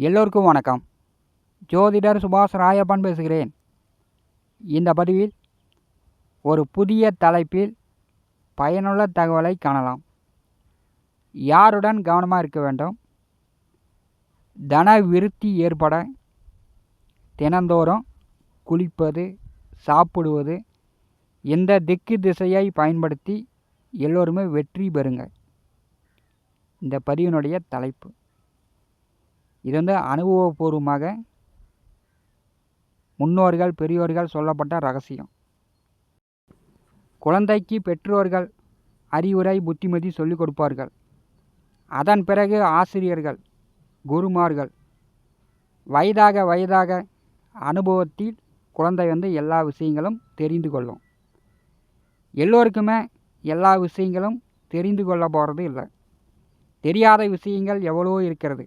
எல்லோருக்கும் வணக்கம். ஜோதிடர் சுபாஷ் ராயப்பன் பேசுகிறேன். இந்த பதிவில் ஒரு புதிய தலைப்பில் பயனுள்ள தகவலை காணலாம். யாருடன் கவனமாக இருக்க வேண்டும்? தன விருத்தி ஏற்பட தினந்தோறும் குளிப்பது சாப்பிடுவது இந்த திக்கு திசையை பயன்படுத்தி எல்லோருமே வெற்றி பெறுங்க இந்த பதிவினுடைய தலைப்பு. இது வந்து அனுபவபூர்வமாக முன்னோர்கள் பெரியோர்கள் சொல்லப்பட்ட ரகசியம். குழந்தைக்கு பெற்றோர்கள் அறிவுரை புத்திமதி சொல்லிக் கொடுப்பார்கள். அதன் பிறகு ஆசிரியர்கள் குருமார்கள் வயதாக வயதாக அனுபவத்தில் குழந்தை வந்து எல்லா விஷயங்களும் தெரிந்து கொள்ளும். எல்லோருக்குமே எல்லா விஷயங்களும் தெரிந்து கொள்ள போகிறது இல்லை தெரியாத விஷயங்கள் எவ்வளவோ இருக்கிறது.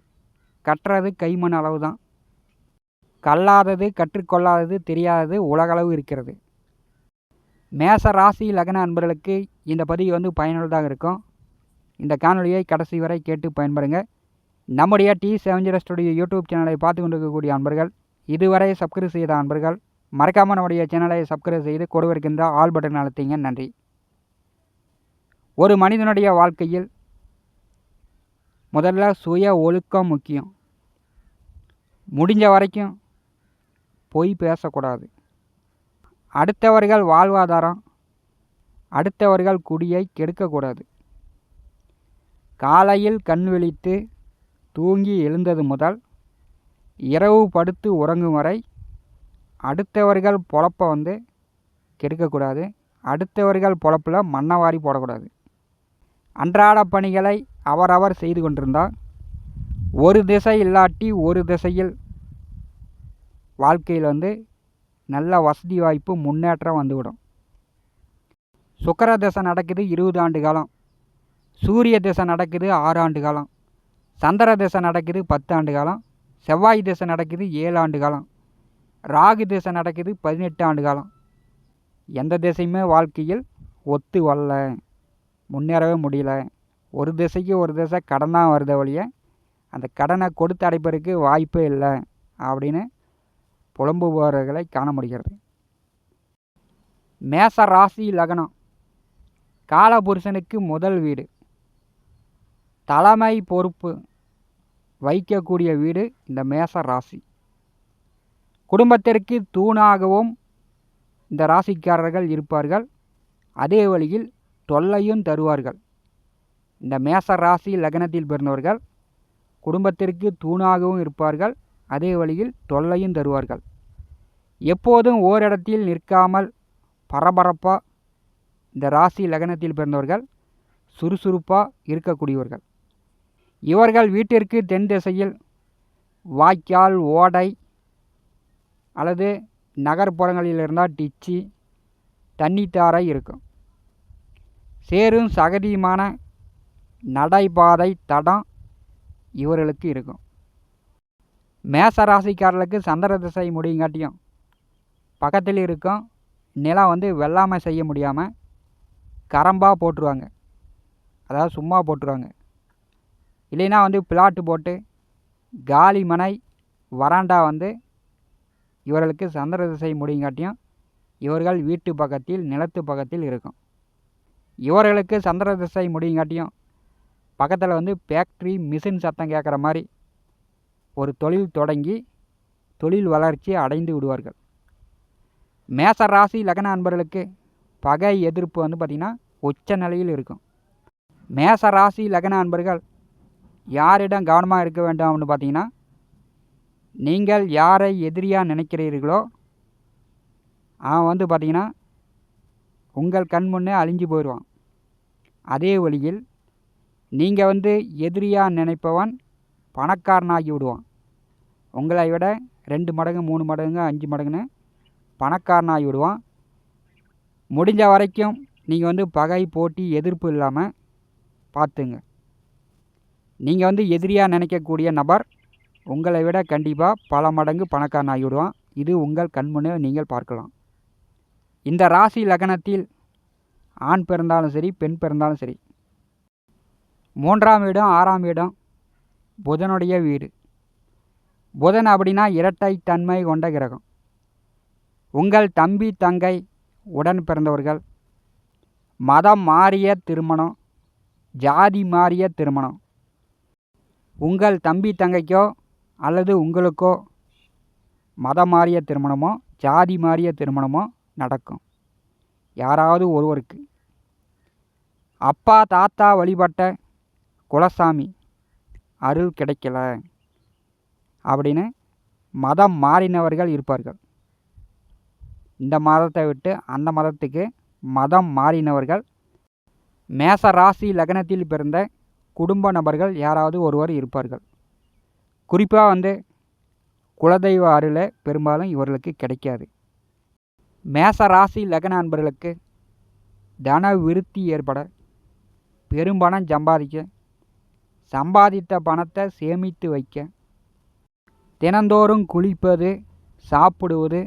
கற்றது கைமண் அளவு தான் கல்லாதது கற்றுக்கொள்ளாதது தெரியாதது உலகளவு இருக்கிறது. மேச ராசி லக்ன அன்பர்களுக்கு இந்த பதிவு வந்து பயனுள்ளதாக இருக்கும். இந்த காணொலியை கடைசி வரை கேட்டு பயன்பெறுங்க நம்முடைய டி செவன் ஸ்டுடியோ யூடியூப் சேனலை பார்த்து கொண்டிருக்கக்கூடிய அன்பர்கள் இதுவரை சப்ஸ்கிரைப் செய்த அன்பர்கள் மறக்காமல் நம்முடைய சேனலை சப்ஸ்கிரைப் செய்து கொடுவிருக்கின்ற ஆல் பட்டன் அழுத்திங்க. நன்றி. ஒரு மனிதனுடைய வாழ்க்கையில் முதல்ல சுய ஒழுக்கம் முக்கியம். முடிஞ்ச வரைக்கும் பொய் பேசக்கூடாது. அடுத்தவர்கள் வாழ்வாதாரம் அடுத்தவர்கள் குடியை கெடுக்கக்கூடாது. காலையில் கண் விழித்து தூங்கி எழுந்தது முதல் இரவு படுத்து உறங்கும் வரை அடுத்தவர்கள் பொழப்பை வந்து கெடுக்கக்கூடாது. அடுத்தவர்கள் பொழப்பில் மண்ணவாரி போடக்கூடாது. அன்றாட பணிகளை அவரவர் செய்து கொண்டிருந்தால் ஒரு திசை இல்லாட்டி ஒரு திசையில் வாழ்க்கையில் வந்து நல்ல வசதி வாய்ப்பு முன்னேற்றம் வந்துவிடும். சுக்கர திசை நடக்குது இருபது ஆண்டு காலம். சூரிய திசை நடக்குது ஆறு ஆண்டு காலம். சந்திர திசை நடக்குது பத்து ஆண்டு காலம். செவ்வாய் திசை நடக்குது ஏழு ஆண்டு காலம். ராகு திசை நடக்குது பதினெட்டு ஆண்டு காலம். எந்த திசையுமே வாழ்க்கையில் ஒத்து வரல. முன்னேறவே முடியல. ஒரு திசைக்கு ஒரு திசை கடன் தான் வருத ஒழிய அந்த கடனை கொடுத்து அடைப்பதற்கு வாய்ப்பே இல்லை அப்படின்னு புலம்புபவர்களை காண முடிகிறது. மேச ராசி லக்னம். காலபுருஷனுக்கு முதல் வீடு. தலைமை பொறுப்பு வைக்கக்கூடிய வீடு இந்த மேச ராசி. குடும்பத்திற்கு தூணாகவும் இந்த ராசிக்காரர்கள் இருப்பார்கள். அதே வழியில் தொல்லையும் தருவார்கள். இந்த மேச ராசி லக்னத்தில் பிறந்தவர்கள் குடும்பத்திற்கு தூணாகவும் இருப்பார்கள். அதே வழியில் தொல்லையும் தருவார்கள். எப்போதும் ஓரிடத்தில் நிற்காமல் பரபரப்பாக இந்த ராசி லக்னத்தில் பிறந்தவர்கள் சுறுசுறுப்பாக இருக்கக்கூடியவர்கள். இவர்கள் வீட்டிற்கு தென் திசையில் வாய்க்கால் ஓடை அல்லது நகர்ப்புறங்களில் இருந்தால் டிச்சி தண்ணித்தாரை இருக்கும். சேரும் சகதியுமான நடைபாதை தடம் இவர்களுக்கு இருக்கும். மேச ராசிக்காரர்களுக்கு சந்திர திசை முடியுங்காட்டியும் பக்கத்தில் இருக்கும் நிலம் வந்து வெள்ளாமை செய்ய முடியாமல் கரம்பாக போட்டுருவாங்க. அதாவது சும்மா போட்டுருவாங்க. இல்லைன்னா வந்து பிளாட்டு போட்டு காலி மனை வராண்டா வந்து இவர்களுக்கு சந்திர திசை முடியுங்காட்டியும் இவர்கள் வீட்டு பக்கத்தில் நிலத்து பக்கத்தில் இருக்கும். இவர்களுக்கு சந்திர திசை முடியுங்காட்டியும் பக்கத்தில் வந்து ஃபேக்ட்ரி மிஷின் சத்தம் கேட்குற மாதிரி ஒரு தொழில் தொடங்கி தொழில் வளர்ச்சி அடைந்து விடுவார்கள். மேச ராசி லக்ன அன்பர்களுக்கு பகை எதிர்ப்பு வந்து பார்த்திங்கன்னா உச்ச நிலையில் இருக்கும். மேச ராசி லக்ன அன்பர்கள் யாரிடம் கவனமாக இருக்க வேண்டும் அப்படின்னு பார்த்தீங்கன்னா நீங்கள் யாரை எதிரியாக நினைக்கிறீர்களோ அவன் வந்து பார்த்திங்கன்னா உங்கள் கண் முன்னே அழிஞ்சு போயிடுவான் அதே வழியில் நீங்கள் வந்து எதிரியாக நினைப்பவன் பணக்காரனாகி விடுவான் உங்களை விட ரெண்டு மடங்கு மூணு மடங்கு அஞ்சு மடங்குன்னு பணக்காரனாகி விடுவான் முடிஞ்ச வரைக்கும் நீங்கள் வந்து பகை போட்டி எதிர்ப்பு இல்லாமல் பார்த்துங்க. நீங்கள் வந்து எதிரியாக நினைக்கக்கூடிய நபர் உங்களை விட கண்டிப்பாக பல மடங்கு பணக்காரன் ஆகிவிடுவான் இது உங்கள் கண்முன்னே நீங்கள் பார்க்கலாம். இந்த ராசி லக்னத்தில் ஆண் பிறந்தாலும் சரி பெண் பிறந்தாலும் சரி மூன்றாம் இடம் ஆறாம் இடம் புதனுடைய வீடு. புதன் அப்படின்னா இரட்டை தன்மை கொண்ட கிரகம். உங்கள் தம்பி தங்கை உடன் பிறந்தவர்கள் மதம் மாறிய திருமணம் ஜாதி மாறிய திருமணம். உங்கள் தம்பி தங்கைக்கோ அல்லது உங்களுக்கோ மதம் மாறிய திருமணமோ ஜாதி மாறிய திருமணமோ நடக்கும். யாராவது ஒருவருக்கு. அப்பா தாத்தா வழிபட்ட குலசாமி அருள் கிடைக்கல அப்படின்னு மதம் மாறினவர்கள் இருப்பார்கள். இந்த மதத்தை விட்டு அந்த மதத்துக்கு மதம் மாறினவர்கள். மேச ராசி லக்னத்தில் பிறந்த குடும்ப நபர்கள் யாராவது ஒருவர் இருப்பார்கள். குறிப்பாக வந்து குலதெய்வ அருளை பெரும்பாலும் இவர்களுக்கு கிடைக்காது. மேச ராசி லக்ன அன்பர்களுக்கு தன விருத்தி ஏற்பட பெரும்பணம் சம்பாதிக்க சம்பாதித்த பணத்தை சேமித்து வைக்க. தினந்தோறும் குளிப்பது சாப்பிடுவது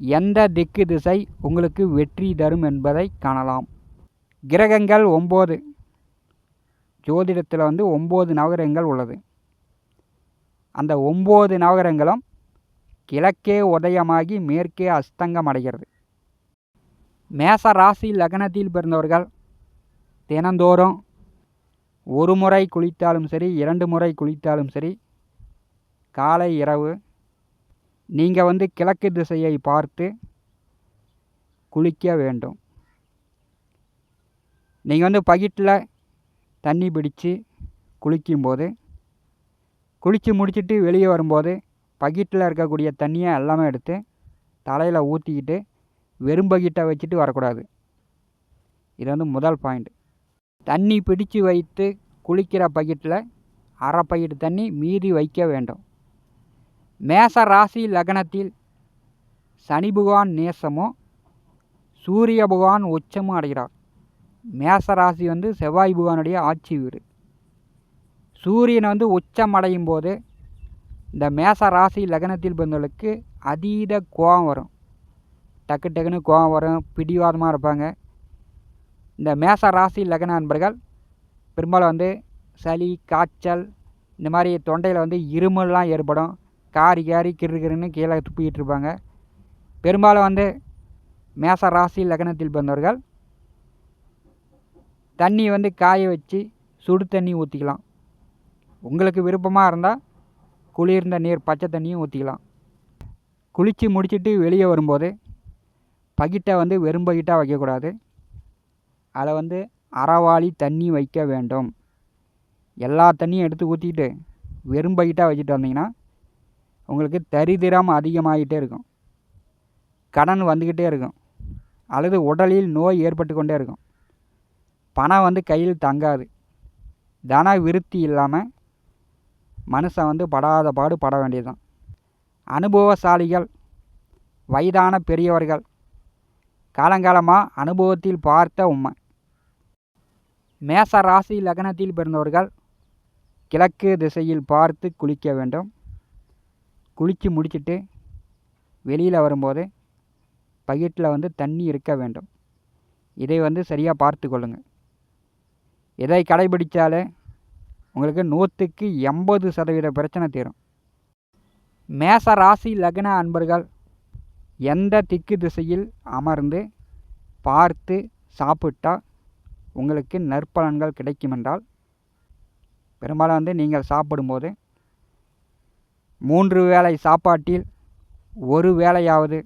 எந்த திக்கு திசை உங்களுக்கு வெற்றி தரும் என்பதை காணலாம். கிரகங்கள் ஒம்பது. ஜோதிடத்தில் வந்து ஒம்பது நவகிரகங்கள் உள்ளது. அந்த ஒம்பது நவகிரகங்களும் கிழக்கே உதயமாகி மேற்கே அஸ்தங்கம் அடைகிறது. மேச ராசி லக்னத்தில் பிறந்தவர்கள் தினந்தோறும் ஒரு முறை குளித்தாலும் சரி இரண்டு முறை குளித்தாலும் சரி காலை இரவு நீங்கள் வந்து கிழக்கு திசையை பார்த்து குளிக்க வேண்டும். நீங்கள் வந்து பகிட்டில் தண்ணி பிடிச்சு குளிக்கும்போது குளித்து முடிச்சுட்டு வெளியே வரும்போது பகிட்டில் இருக்கக்கூடிய தண்ணியை எல்லாமே எடுத்து தலையில் ஊற்றிக்கிட்டு வெறும் பகிட்டை வச்சுட்டு வரக்கூடாது. இது வந்து முதல் பாயிண்ட் தண்ணி பிடிச்சு வைத்து குளிக்கிற பக்கெட்டில் அரை பக்கெட்டு தண்ணி மீதி வைக்க வேண்டும். மேச ராசி லக்னத்தில் சனி பகவான் நேசமும் சூரிய பகவான் உச்சமும் அடைகிறார். மேச ராசி வந்து செவ்வாய் பகவானுடைய ஆட்சி வீடு. சூரியன் வந்து உச்சம் அடையும் போது இந்த மேச ராசி லக்னத்தில் பிறந்தவர்களுக்கு அதீத கோபம் வரும். டக்கு டக்குன்னு கோபம் வரும் பிடிவாதமாக இருப்பாங்க. இந்த மேச ராசி லக்ன நண்பர்கள் பெரும்பாலும் வந்து சளி காய்ச்சல் இந்த மாதிரி தொண்டையில் வந்து இருமல்லாம் ஏற்படும். காரி காரி கிருகிருன்னு கீழே துப்பிக்கிட்டு இருப்பாங்க. பெரும்பாலும் வந்து மேச ராசி லக்னத்தில் பிறந்தவர்கள் தண்ணி வந்து காய வச்சு சுடு தண்ணி ஊற்றிக்கலாம் உங்களுக்கு விருப்பமாக இருந்தால் குளிர்ந்த நீர் பச்சை தண்ணியும் ஊற்றிக்கலாம் குளித்து முடிச்சுட்டு வெளியே வரும்போது பகிட்டை வந்து வெறும் பகிட்டாக வைக்கக்கூடாது. அதில் வந்து அறவாளி தண்ணி வைக்க வேண்டும். எல்லா தண்ணியும் எடுத்து ஊற்றிக்கிட்டு வெறும் பகிட்டாக வச்சுட்டு வந்தீங்கன்னா உங்களுக்கு தரிதிரம் அதிகமாகிட்டே இருக்கும். கடன் வந்துக்கிட்டே இருக்கும். அல்லது உடலில் நோய் ஏற்பட்டு கொண்டே இருக்கும். பணம் வந்து கையில் தங்காது. தன விருத்தி இல்லாமல் மனுஷன் வந்து படாத பாடு பட வேண்டியதுதான். அனுபவசாலிகள் வயதான பெரியவர்கள் காலங்காலமாக அனுபவத்தில் பார்த்த உண்மை மேச ராசி லக்னத்தில் பிறந்தவர்கள் கிழக்கு திசையில் பார்த்து குளிக்க வேண்டும். குளித்து முடிச்சுட்டு வெளியில் வரும்போது பக்கெட்டில் வந்து தண்ணி இருக்க வேண்டும். இதை வந்து சரியாக பார்த்து கொள்ளுங்கள் இதை கடைபிடித்தாலே உங்களுக்கு நூற்றுக்கு எண்பது சதவீத பிரச்சனை தீரும். மேச ராசி லக்ன அன்பர்கள் எந்த திக்கு திசையில் அமர்ந்து பார்த்து சாப்பிட்டா உங்களுக்கு நற்பலன்கள் கிடைக்குமென்றால் பெரும்பாலும் வந்து நீங்கள் சாப்பிடும்போது மூன்று வேளை சாப்பாட்டில் ஒரு வேளையாவது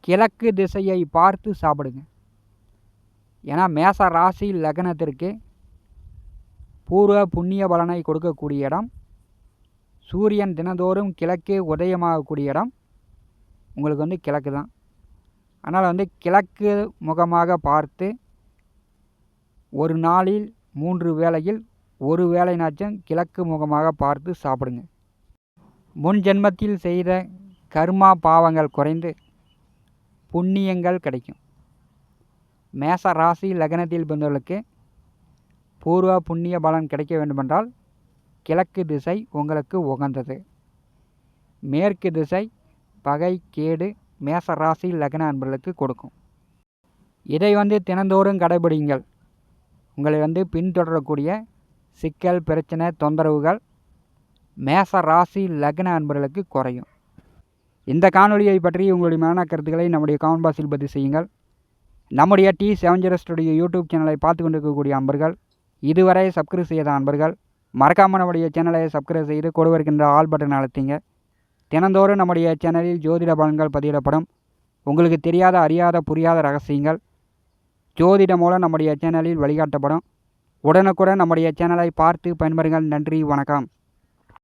கிழக்கு திசையை பார்த்து சாப்பிடுங்க. ஏன்னா மேச ராசி லக்னத்திற்கு பூர்வ புண்ணிய பலனை கொடுக்கக்கூடிய இடம் சூரியன் தினந்தோறும் கிழக்கே உதயமாகக்கூடிய இடம் உங்களுக்கு வந்து கிழக்கு தான் அதனால் வந்து கிழக்கு முகமாக பார்த்து ஒரு நாளில் மூன்று வேளையில் ஒரு வேளைனாச்சும் கிழக்கு முகமாக பார்த்து சாப்பிடுங்க. முன் ஜென்மத்தில் செய்த கர்மா பாவங்கள் குறைந்து புண்ணியங்கள் கிடைக்கும். மேச ராசி லக்னத்தில் பிறந்தவர்களுக்கு பூர்வ புண்ணிய பலன் கிடைக்க வேண்டுமென்றால் கிழக்கு திசை உங்களுக்கு உகந்தது. மேற்கு திசை பகை கேடு மேச ராசி லக்ன அன்பர்களுக்கு கொடுக்கும். இதை வந்து தினந்தோறும் கடைபிடிங்கள் உங்களை வந்து பின்தொடரக்கூடிய சிக்கல் பிரச்சனை தொந்தரவுகள் மேச ராசி லக்ன அன்பர்களுக்கு குறையும். இந்த காணொலியை பற்றி உங்களுடைய மேன கருத்துக்களை நம்முடைய கவுன் பாக்ஸில் பதிவு செய்யுங்கள். நம்முடைய T seven zero studio YouTube சேனலை பார்த்து கொண்டிருக்கக்கூடிய அன்பர்கள் இதுவரை சப்ஸ்கிரைப் செய்த அன்பர்கள் மறக்காமல் நம்முடைய சேனலை சப்ஸ்கிரைப் செய்து கொடுவருக்கின்ற ஆல் பட்டன் அழுத்திங்க. தினந்தோறும் நம்முடைய சேனலில் ஜோதிட பலன்கள் பதிவிடப்படும். உங்களுக்கு தெரியாத அறியாத புரியாத ரகசியங்கள் ஜோதிடம் மூலம் நம்முடைய சேனலில் வழிகாட்டப்படும். உடனுக்குடன் நம்முடைய சேனலை பார்த்து பயன்பெறுங்கள். நன்றி. வணக்கம்.